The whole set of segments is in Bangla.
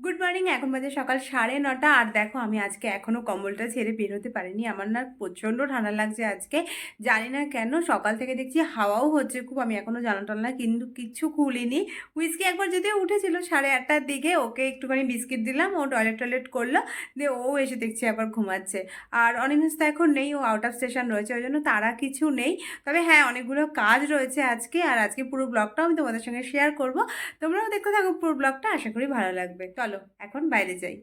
গুড মর্নিং এখন বাজে সকাল সাড়ে নটা। আর দেখো, আমি আজকে এখনও কম্বলটা ছেড়ে বেরোতে পারিনি। আমার না প্রচণ্ড ঠান্ডা লাগছে আজকে। জানি না কেন, সকাল থেকে দেখছি হাওয়াও হচ্ছে খুব। আমি এখনও জানা টানা কিন্তু কিচ্ছু খুলিনি। হুইস্কি একবার যদিও উঠেছিল সাড়ে আটটার দিকে, ওকে একটুখানি বিস্কিট দিলাম। ও টয়লেট টয়লেট করল। দিয়ে ও এসে দেখছি আবার ঘুমাচ্ছে। আর অনিমেষ তো এখন নেই, ও আউট অফ স্টেশন রয়েছে, ওই জন্য তারা কিছু নেই। তবে হ্যাঁ অনেকগুলো কাজ রয়েছে আজকে। আর আজকে পুরো ব্লগটাও আমি তোমাদের সঙ্গে শেয়ার করব। তোমরাও দেখতে থাকো পুরো ব্লগটা আশা করি ভালো লাগবে। চলো। এখন বাইরে যাই।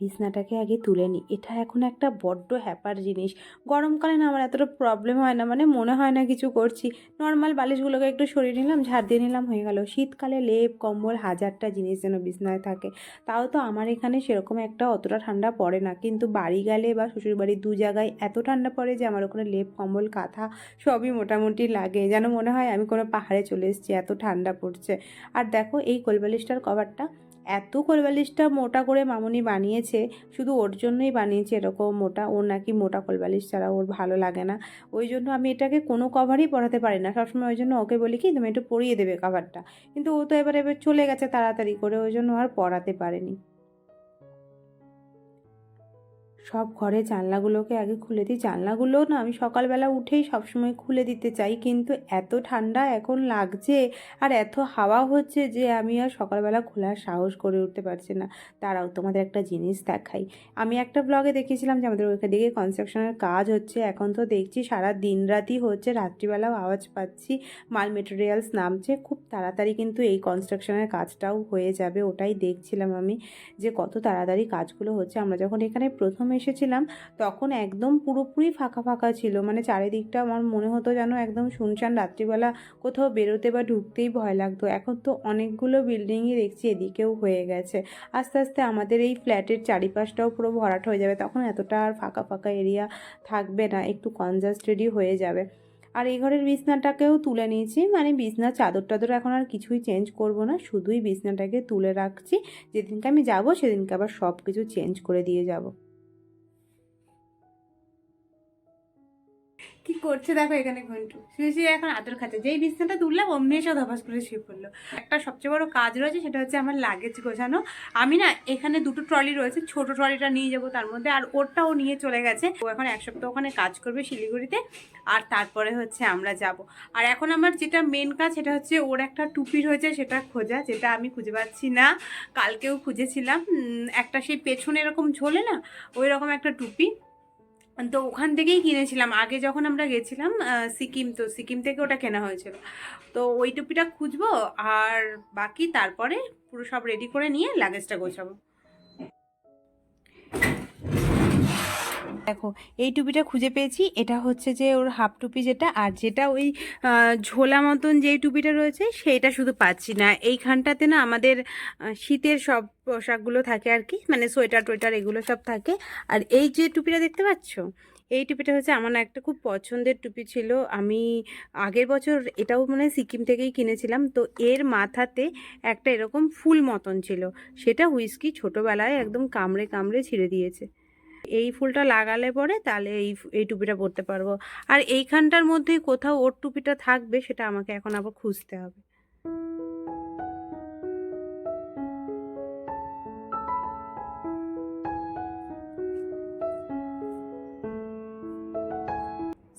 বিছনাটাকে আগে তুলে নিই এটা এখন একটা বড্ড হ্যাপার জিনিস। গরমকালে না আমার এতটা প্রবলেম হয় না মানে মনে হয় না কিছু করছি। নর্মাল বালিশগুলোকে একটু সরিয়ে নিলাম, ঝাড় দিয়ে নিলাম, হয়ে গেল। শীতকালে লেপ, কম্বল হাজারটা জিনিস যেন বিছনায় থাকে। তাও তো আমার এখানে সেরকম একটা অতটা ঠান্ডা পড়ে না। কিন্তু বাড়ি গেলে বা শ্বশুরবাড়ির দু জায়গায় এত ঠান্ডা পড়ে যে আমার ওখানে লেপ, কম্বল, কাঁথা সবই মোটামুটি লাগে। যেন মনে হয় আমি কোনো পাহাড়ে চলে এসেছি, এত ঠান্ডা পড়ছে। আর দেখো এই কোলবালিশটার কভারটা এত কোলবালিশটা মোটা করে মামুনি বানিয়েছে, শুধু ওর জন্যই বানিয়েছে এরকম মোটা। ওর নাকি মোটা কোলবালিশ ছাড়া ওর ভালো লাগে না। ওই জন্য আমি এটাকে কোনো কভারই পড়াতে পারি না। সবসময় ওই জন্য ওকে বলি কি, তুমি একটু পরিয়ে দেবে কভারটা কিন্তু ও তো এবার এবার চলে গেছে তাড়াতাড়ি করে, ওই জন্য আর পড়াতে পারেনি। সব ঘরে জানলাগুলোকে আগে খুলে দিই। জানলাগুলো না আমি সকালবেলা উঠেই সবসময় খুলে দিতে চাই, কিন্তু এত ঠান্ডা এখন লাগছে আর এত হাওয়া হচ্ছে যে আমি আর সকালবেলা খোলার সাহস করে উঠতে পারছি না। তারাও তোমাদের একটা জিনিস দেখাই। আমি একটা ব্লগে দেখেছিলাম যে আমাদের ওইখানে দিকে কনস্ট্রাকশনের কাজ হচ্ছে। এখন তো দেখছি সারা দিন রাতই হচ্ছে, রাত্রিবেলাও আওয়াজ পাচ্ছি। মাল মেটেরিয়ালস নামছে, খুব তাড়াতাড়ি কিন্তু এই কনস্ট্রাকশনের কাজটাও হয়ে যাবে, ওটাই দেখছিলাম আমি যে কত তাড়াতাড়ি কাজগুলো হচ্ছে। আমরা যখন এখানে প্রথম এসেছিলাম, তখন একদম পুরোপুরি ফাঁকা ফাঁকা ছিল। মানে চারিদিকটা আমার মনে হতো যেন একদম শুনশান রাত্রিবেলা কোথাও বেরোতে বা ঢুকতেই ভয় লাগতো। এখন তো অনেকগুলো বিল্ডিংই দেখছি, এদিকেও হয়ে গেছে। আস্তে আস্তে আমাদের এই ফ্ল্যাটের চারিপাশটাও পুরো ভরাট হয়ে যাবে। তখন এতটা আর ফাঁকা ফাঁকা এরিয়া থাকবে না, একটু কনজাস্টেডই হয়ে যাবে। আর এই ঘরের বিছনাটাকেও তুলে নিয়েছি। মানে বিছনার চাদর টাদর এখন আর কিছুই চেঞ্জ করব না। শুধুই বিছনাটাকে তুলে রাখছি। যেদিনকে আমি যাব, সেদিনকে আবার সব কিছু চেঞ্জ করে দিয়ে যাব। কি করছে দেখো এখানে ঘন্টু। শুয়ে শুয়ে এখন আদর খাচ্ছে। যেই বিছনাটা তুললাম, অমনি এসে ধপাস করে শুয়ে পড়ল। একটা সবচেয়ে বড় কাজ রয়েছে, সেটা হচ্ছে আমার লাগেজ গোছানো। আমি না, এখানে দুটো ট্রলি রয়েছে, ছোট ট্রলিটা নিয়ে যাব তার মধ্যে, আর ওরটাও নিয়ে চলে গেছে। ও এখন এক সপ্তাহ ওখানে কাজ করবে শিলিগুড়িতে, আর তারপরে হচ্ছে আমরা যাব। আর এখন আমার যেটা মেন কাজ, সেটা হচ্ছে ওর একটা টুপি রয়েছে, সেটা খোঁজা, যেটা আমি খুঁজে পাচ্ছি না। কালকেও খুঁজেছিলাম একটা সেই পেছনে এরকম ঝোলে না, ওই রকম একটা টুপি। তো ওখান থেকেই কিনেছিলাম। আগে যখন আমরা গেছিলাম সিকিম, তো সিকিম থেকে ওটা কেনা হয়েছিল। তো ওই টুপিটা খুঁজবো, আর বাকি তারপরে পুরো সব রেডি করে নিয়ে লাগেজটা গোছাবো। দেখো, এই টুপিটা খুঁজে পেয়েছি। এটা হচ্ছে যে ওর হাফ টুপি যেটা, আর যেটা ওই ঝোলা মতন যেই টুপিটা রয়েছে, সেইটা শুধু পাচ্ছি না। এইখানটাতে না আমাদের শীতের সব পোশাকগুলো থাকে আর কি মানে সোয়েটার টোয়েটার এগুলো সব থাকে। আর এই যে টুপিটা দেখতে পাচ্ছ, এই টুপিটা হচ্ছে আমার একটা খুব পছন্দের টুপি ছিল। আমি আগের বছর এটাও মানে সিকিম থেকেই কিনেছিলাম, তো এর মাথাতে একটা এরকম ফুল মতন ছিল। সেটা হুইস্কি ছোটোবেলায় একদম কামড়ে কামড়ে ছিঁড়ে দিয়েছে। এই ফুলটা লাগালে পরে তাহলে এই এই টুপিটা পরতে পারব। আর এইখানটার মধ্যেই কোথাও ওর টুপিটা থাকবে সেটা আমাকে এখন আবার খুঁজতে হবে।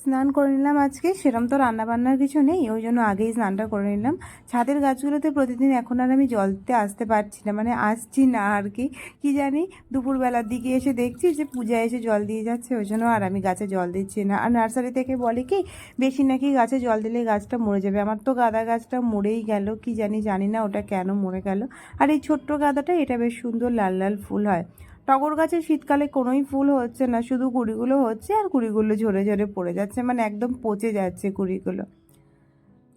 স্নান করে নিলাম আজকে, সেরম তো রান্না বান্নার কিছু নেই, ওই জন্য আগেই স্নানটা করে নিলাম। ছাদের গাছগুলোতে প্রতিদিন এখন আর আমি জল দিতে আসতে পারছি না মানে আসছি না আর কি। কি জানি, দুপুরবেলার দিকে এসে দেখছি যে পূজা এসে জল দিয়ে যাচ্ছে, ওই জন্য আর আমি গাছে জল দিচ্ছি না। আর নার্সারি থেকে বলে কি, বেশি নাকি গাছে জল দিলে গাছটা মরে যাবে। আমার তো গাঁদা গাছটা মরেই গেল, কি জানি জানি না ওটা কেন মরে গেল। আর এই ছোট্ট গাঁদাটা, এটা বেশ সুন্দর লাল লাল ফুল হয়। টগর গাছে শীতকালে কোনোই ফুল হচ্ছে না, শুধু কুড়িগুলো হচ্ছে আর কুড়িগুলো ঝরে ঝরে পড়ে যাচ্ছে মানে একদম পচে যাচ্ছে কুড়িগুলো।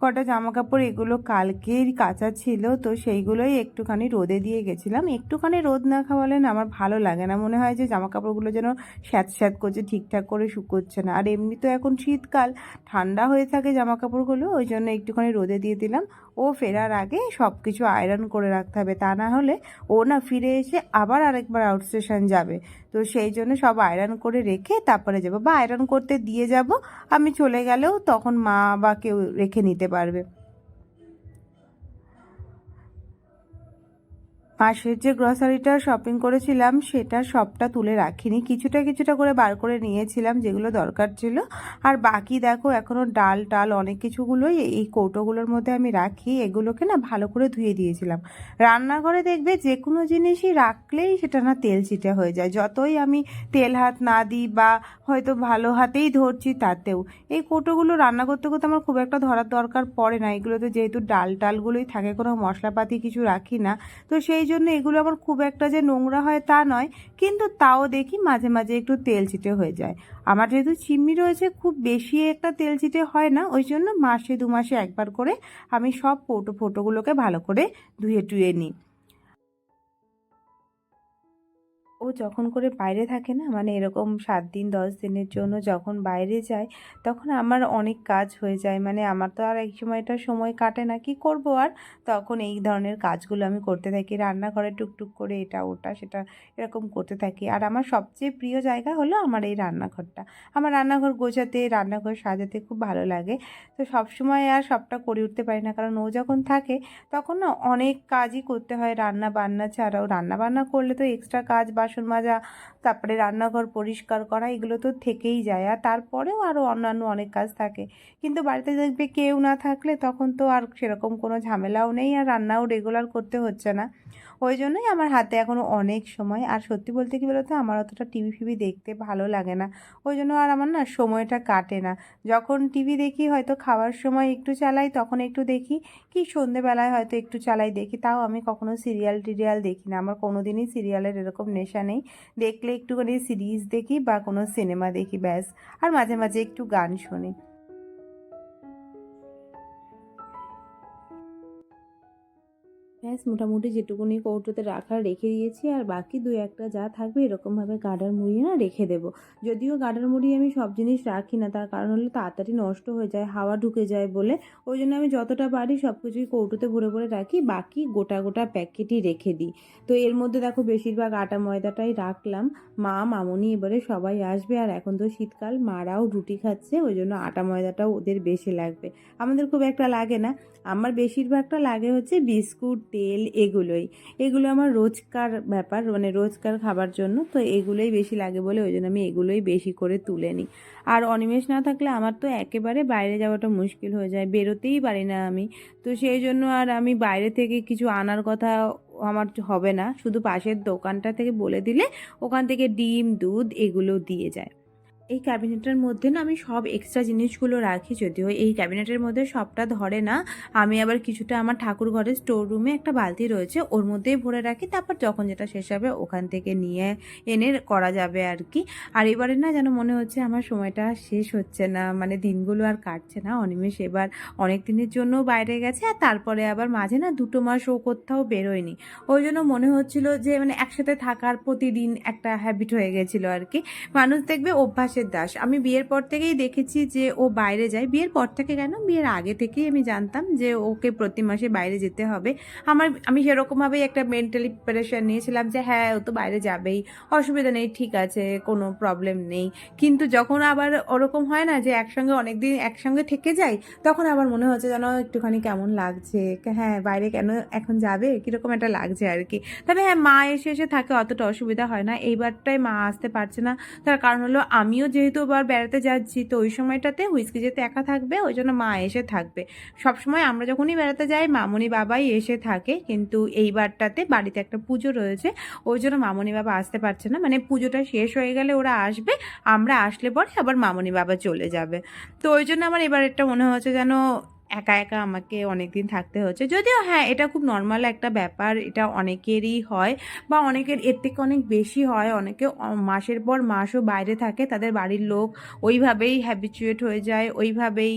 কটা জামা কাপড় এগুলো কালকের কাঁচা ছিল, তো সেইগুলোই একটুখানি রোদে দিয়ে গেছিলাম। একটুখানি রোদ না খাওয়ালে না আমার ভালো লাগে না, মনে হয় যে জামা কাপড়গুলো যেন স্যাঁত স্যাঁত করছে, ঠিকঠাক করে শুকোচ্ছে না। আর এমনি তো এখন শীতকাল, ঠান্ডা হয়ে থাকে জামা কাপড়গুলো ওই জন্য একটুখানি রোদে দিয়ে দিলাম। ও ফেরার আগে সব কিছু আয়রন করে রাখতে হবে। তা না হলে ও না ফিরে এসে আবার আরেকবার আউটস্টেশন যাবে। তো সেই জন্য সব আয়রন করে রেখে তারপরে যাব। বা আয়রন করতে দিয়ে যাব। আমি চলে গেলেও তখন মা বা কেউ রেখে নিতে পারবে। মাসের যে গ্রসারিটা শপিং করেছিলাম, সেটা সবটা তুলে রাখিনি। কিছুটা কিছুটা করে বার করে নিয়েছিলাম যেগুলো দরকার ছিল। আর বাকি দেখো এখনও ডাল টাল অনেক কিছুগুলোই এই কৌটোগুলোর মধ্যে আমি রাখি। এগুলোকে না ভালো করে ধুয়ে দিয়েছিলাম। রান্নাঘরে দেখবে যে কোনো জিনিসই রাখলেই সেটা না তেল চিটে হয়ে যায়। যতই আমি তেল হাত না দিই বা হয়তো ভালো হাতেই ধরছি তাতেও। এই কৌটোগুলো রান্না করতে করতে আমার খুব একটা ধরার দরকার পড়ে না। এগুলোতে যেহেতু ডাল টালগুলোই থাকে, কোনো মশলাপাতি কিছু রাখি না। তো সেই জন্য এগুলো আমার খুব একটা যে নোংরা হয় তা নয়, কিন্তু তাও দেখি মাঝে মাঝে একটু তেল ছিটে হয়ে যায়। আমার যেহেতু চিমনি রয়েছে, খুব বেশি একটা তেল ছিটে হয় না, ওই জন্য মাসে দু মাসে একবার করে আমি সব ফোটো ফোটোগুলোকে ভালো করে ধুয়ে টুয়ে নিই। ও যখন করে বাইরে থাকে না মানে এরকম সাত দিন, দশ দিনের জন্য যখন বাইরে যায়, তখন আমার অনেক কাজ হয়ে যায়। মানে আমার তো আর এক সময়টা সময় কাটে না, কি করব আর? তখন এই ধরনের কাজগুলো আমি করতে থাকি। রান্নাঘরে টুকটুক করে এটা, ওটা, সেটা এরকম করতে থাকি। আর আমার সবচেয়ে প্রিয় জায়গা হলো আমার এই রান্নাঘরটা। আমার রান্নাঘর গোছাতে, রান্নাঘর সাজাতে খুব ভালো লাগে। তো সবসময় আর সবটা করে উঠতে পারি না। কারণ ও যখন থাকে, তখন না অনেক কাজই করতে হয়। রান্না বান্না ছাড়াও রান্না বান্না করলে তো এক্সট্রা কাজ বাসন মাজা, তারপরে রান্নাঘর পরিষ্কার করা, এগুলো তো থেকেই যায়। আর তারপরেও আরও অন্যান্য অনেক কাজ থাকে। কিন্তু বাড়িতে দেখবে কেউ না থাকলে তখন তো আর সেরকম কোনো ঝামেলাও নেই, আর রান্নাও রেগুলার করতে হচ্ছে না। ওই জন্যই আমার হাতে এখনও অনেক সময়। আর সত্যি বলতে কি বলতো? আমার অতটা টিভি ফিভি দেখতে ভালো লাগে না। ওই জন্য আর আমার না সময়টা কাটে না। যখন টিভি দেখি, হয়তো খাওয়ার সময় একটু চালাই, তখন একটু দেখি, কি সন্ধেবেলায় হয়তো একটু চালাই দেখি। তাও আমি কখনো সিরিয়াল টিরিয়াল দেখি না। আমার কোনো দিনই সিরিয়ালের এরকম নেশা নেই। দেখলে একটুখানি সিরিজ দেখি বা কোনো সিনেমা দেখি ব্যাস। আর মাঝে মাঝে একটু গান শুনি। ব্যাস, মোটামুটি যেটুকুনি কৌটোতে রাখার রেখে দিয়েছি, আর বাকি দু একটা যা থাকবে এরকমভাবে গার্ডার মুড়িয়ে না রেখে দেবো। যদিও গার্ডার মুড়িয়ে আমি সব জিনিস রাখি না, তার কারণ হলো তাড়াতাড়ি নষ্ট হয়ে যায়, হাওয়া ঢুকে যায় বলে। ওই জন্য আমি যতটা পারি সব কিছুই কৌটোতে ভরে ভরে রাখি, বাকি গোটা গোটা প্যাকেটই রেখে দিই। তো এর মধ্যে দেখো বেশিরভাগ আটা ময়দাটাই রাখলাম। মা, মামনি এবারে সবাই আসবে, আর এখন তো শীতকাল, মারাও রুটি খাচ্ছে, ওই জন্য আটা ময়দাটাও ওদের বেশি লাগবে। আমাদের খুব একটা লাগে না। আমার বেশিরভাগটা লাগে হচ্ছে বিস্কুট তেল এগুলোই। এগুলো আমার রোজকার ব্যাপার মানে রোজকার খাবার জন্য, তো এগুলোই বেশি লাগে বলে ওই জন্য আমি এগুলোই বেশি করে তুলে নিই। আর অনিমেষ না থাকলে আমার তো একেবারে বাইরে যাওয়াটা মুশকিল হয়ে যায়, বেরোতেই পারি না আমি। তো সেই জন্য আর আমি বাইরে থেকে কিছু আনার কথা আমার হবে না, শুধু পাশের দোকানটা থেকে বলে দিলে ওখান থেকে ডিম, দুধ এগুলো দিয়ে যায়। এই ক্যাবিনেটের মধ্যে না আমি সব এক্সট্রা জিনিসগুলো রাখি, যদিও এই ক্যাবিনেটের মধ্যে সবটা ধরে না। আমি আবার কিছুটা আমার ঠাকুর ঘরের স্টোর রুমে একটা বালতি রয়েছে, ওর মধ্যেই ভরে রাখি, তারপর যখন যেটা শেষ হবে ওখান থেকে নিয়ে এনে করা যাবে আর কি। আর এবারে না যেন মনে হচ্ছে আমার সময়টা শেষ হচ্ছে না মানে দিনগুলো আর কাটছে না, অনিমেষ এবার অনেক দিনের জন্য বাইরে গেছে, আর তারপরে আবার মাঝে না দুটো মাস ও কোথাও বেরোয়নি। ওই জন্য মনে হচ্ছিল যে মানে একসাথে থাকার প্রতিদিন একটা হ্যাবিট হয়ে গেছিল আর কি। মানুষ দেখবে অভ্যাসের দাস। আমি বিয়ের পর থেকেই দেখেছি যে ও বাইরে যায়। বিয়ের পর থেকে কেন? বিয়ের আগে থেকেই আমি জানতাম যে ওকে প্রতি মাসে বাইরে যেতে হবে। আমার, আমি সেরকমভাবেই একটা মেন্টালি প্রিপারেশন নিয়েছিলাম যে হ্যাঁ ও তো বাইরে যাবেই। অসুবিধা নেই, ঠিক আছে, কোনো প্রবলেম নেই। কিন্তু যখন আবার ওরকম হয় না যে একসঙ্গে অনেক দিন একসঙ্গে থেকে যাই, তখন আবার মনে হচ্ছে যেন একটুখানি কেমন লাগছে। হ্যাঁ বাইরে কেন এখন যাবে? কীরকম একটা লাগছে আর কি তবে হ্যাঁ মা এসে এসে থাকে, অতটা অসুবিধা হয় না। এইবারটাই মা আসতে পারছে না। তার কারণ হলো আমিও যেহেতু আবার বেড়াতে যাচ্ছি, তো ওই সময়টাতে হুইস্কি যেতে একা থাকবে, ওই জন্য মা এসে থাকবে। সবসময় আমরা যখনই বেড়াতে যাই, মামনি বাবাই এসে থাকে, কিন্তু এইবারটাতে বাড়িতে একটা পুজো রয়েছে, ওই জন্য মামনি বাবা আসতে পারছে না। মানে পুজোটা শেষ হয়ে গেলে ওরা আসবে, আমরা আসলে পরে আবার মামনি বাবা চলে যাবে। তো ওই জন্য আমার এবার একটা মনে হচ্ছে যেন একা একা আমাকে অনেক দিন থাকতে হচ্ছে যদিও হ্যাঁ এটা খুব নর্মাল একটা ব্যাপার, এটা অনেকেরই হয় বা অনেকের, এর থেকে অনেক বেশি হয়। অনেকে মাসের পর মাসও বাইরে থাকে, তাদের বাড়ির লোক ওইভাবেই হ্যাবিচুয়েট হয়ে যায়, ওইভাবেই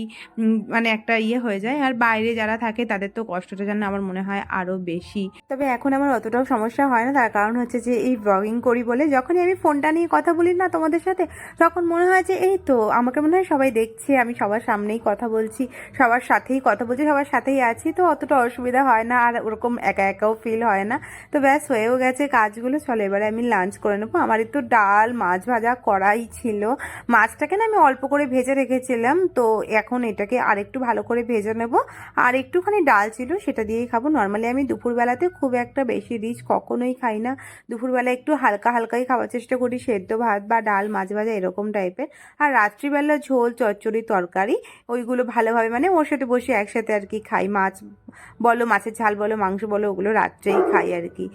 মানে একটা ইয়ে হয়ে যায়। আর বাইরে যারা থাকে, তাদের তো কষ্টটা যেন আমার মনে হয় আরও বেশি। তবে এখন আমার অতটাও সমস্যা হয় না। তার কারণ হচ্ছে যে, এই ব্লগিং করি বলে যখনই আমি ফোনটা নিয়ে কথা বলি না তোমাদের সাথে, তখন মনে হয় যে, এই তো, আমাকে মনে হয় সবাই দেখছে, আমি সবার সামনেই কথা বলছি, সবার সাথে সাথেই কথা বলছি, সবার সাথেই আছি, তো অতটা অসুবিধা হয় না, আর ওরকম একা একাও ফিল হয় না। তো ব্যাস, হয়েও গেছে কাজগুলো, চলো এবারে আমি লাঞ্চ করে নেব। আমার একটু ডাল, মাছ ভাজা করাই ছিল। মাছটাকে না আমি অল্প করে ভেজে রেখেছিলাম, তো এখন এটাকে আরেকটু ভালো করে ভেজে নেব। আর একটুখানি ডাল ছিল, সেটা দিয়েই খাব। নর্মালি আমি দুপুরবেলাতে খুব একটা বেশি রিচ কখনোই খাই না। দুপুরবেলা একটু হালকা হালকাই খাওয়ার চেষ্টা করি, সেদ্ধ ভাত বা ডাল, মাছ ভাজা এরকম টাইপের আর রাত্রিবেলা ঝোল, চচ্চড়ি তরকারি, ওইগুলো ভালোভাবে মানে ওর সাথে বসে একসাথে আর কি খাই। মাছ বলো, মাছের ঝাল বলো, মাংস বলো, ওগুলো রাত্রেই খাই আর কি।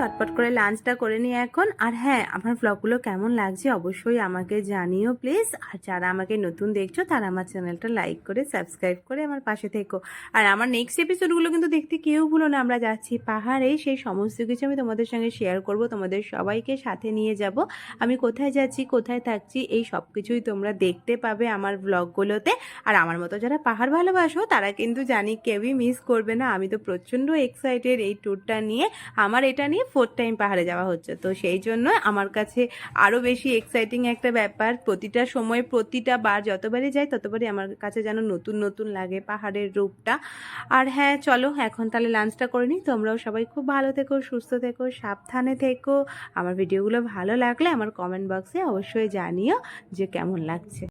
ছটপট করে লাঞ্চটা করে নিই এখন। আর হ্যাঁ আমার ব্লগগুলো কেমন লাগছে অবশ্যই আমাকে জানিও প্লিজ আর যারা আমাকে নতুন দেখছ, তারা আমার চ্যানেলটা লাইক করে সাবস্ক্রাইব করে আমার পাশে থেকো। আর আমার নেক্সট এপিসোডগুলো কিন্তু দেখতে কেউ ভুলো না, আমরা যাচ্ছি পাহাড়ে। সেই সমস্ত কিছু আমি তোমাদের সঙ্গে শেয়ার করব, তোমাদের সবাইকে সাথে নিয়ে যাব। আমি কোথায় যাচ্ছি, কোথায় থাকছি, এই সব কিছুই তোমরা দেখতে পাবে আমার ব্লগগুলোতে আর আমার মতো যারা পাহাড় ভালোবাসো, তারা কিন্তু জানি কেউই মিস করবে না। আমি তো প্রচণ্ড এক্সাইটেড এই ট্যুরটা নিয়ে। আমার এটা নিয়ে ফোর্থ টাইম পাহাড়ে যাওয়া হচ্ছে। তো সেই জন্য আমার কাছে আরও বেশি এক্সাইটিং একটা ব্যাপার। প্রতিটা সময় প্রতিটা বার যতবারই যাই, ততবারই আমার কাছে যেন নতুন নতুন লাগে পাহাড়ের রূপটা। আর হ্যাঁ চলো এখন তাহলে লাঞ্চটা করে নিই। তোমরাও সবাই খুব ভালো থেকো, সুস্থ থেকো, সাবধানে থেকো। আমার ভিডিওগুলো ভালো লাগলে আমার কমেন্ট বক্সে অবশ্যই জানিও যে কেমন লাগছে।